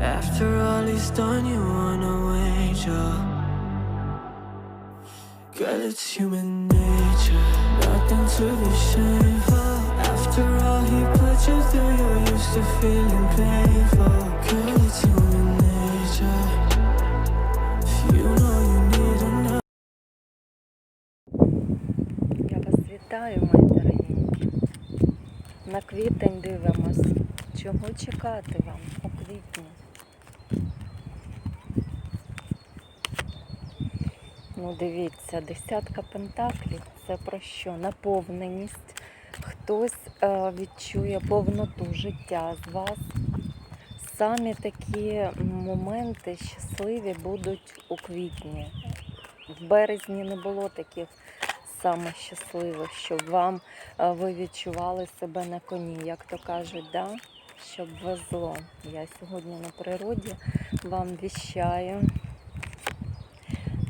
After all he's done, you wanna wage up. Girl, it's human nature, nothing to be ashamed for. After all he put you through, you're used to feeling painful. Girl, it's human nature. If you know you need another. Я вас вітаю, мої дорогі. На квітень дивимось. Чого чекати вам у квітні? Ну, дивіться, десятка пентаклів це про що? Наповненість. Хтось е, відчує повноту життя з вас. Самі такі моменти щасливі будуть у квітні. В березні не було таких саме щасливих, щоб вам е, ви відчували себе на коні, як то кажуть, да? Щоб везло. Я сьогодні на природі вам віщаю.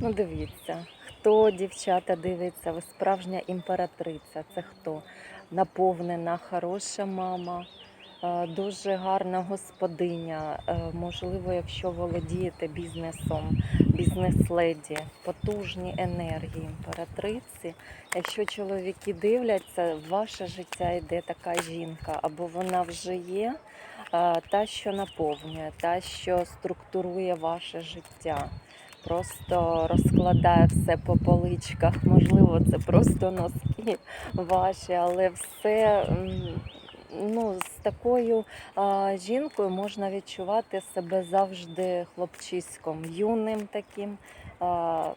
Ну, дивіться, хто дівчата дивиться, ви справжня імператриця. Це хто? Наповнена, хороша мама, дуже гарна господиня. Е, Можливо, якщо володієте бізнесом, бізнес-леді, потужні енергії імператриці. Якщо чоловіки дивляться, в ваше життя йде така жінка, або вона вже є, е, та, що наповнює, та, що структурує ваше життя. Просто розкладає все по поличках. Можливо, це просто носки ваші, але все ну, з такою а, жінкою можна відчувати себе завжди хлопчиськом, юним таким, а,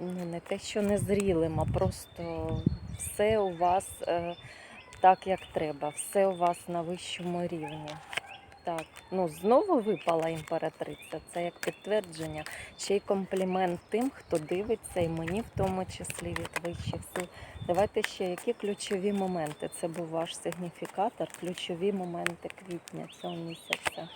ну не те, що незрілим, а просто все у вас а, так, як треба, все у вас на вищому рівні. Так, ну знову випала імператриця. Це як підтвердження, ще й комплімент тим, хто дивиться, і мені в тому числі від вищих сил. Давайте ще які ключові моменти. Це був ваш сигніфікатор, ключові моменти квітня цього місяця.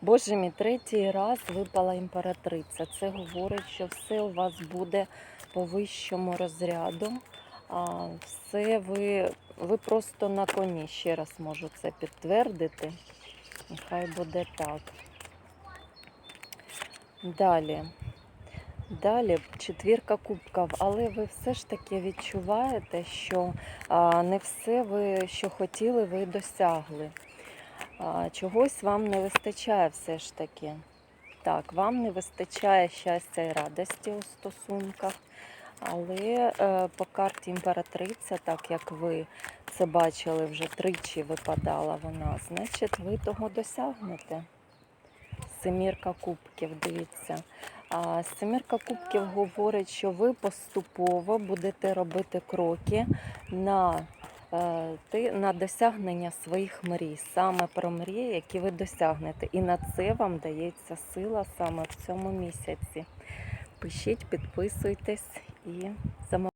Боже мій, третій раз випала імператриця. Це говорить, що все у вас буде по вищому розряду. А, все ви, ви просто на коні. Ще раз можу це підтвердити. Нехай буде так. Далі. Далі четвірка кубків, але ви все ж таки відчуваєте, що не все ви, що хотіли, ви досягли. Чогось вам не вистачає все ж таки. Так, вам не вистачає щастя і радості у стосунках, але е, по карті імператриця, так як ви це бачили, вже тричі випадала вона, значить ви того досягнете. Семірка кубків, дивіться. А Семірка кубків говорить, що ви поступово будете робити кроки на, е, на досягнення своїх мрій, саме про мрії, які ви досягнете. І на це вам дається сила саме в цьому місяці. Пишіть, підписуйтесь і замовляйте.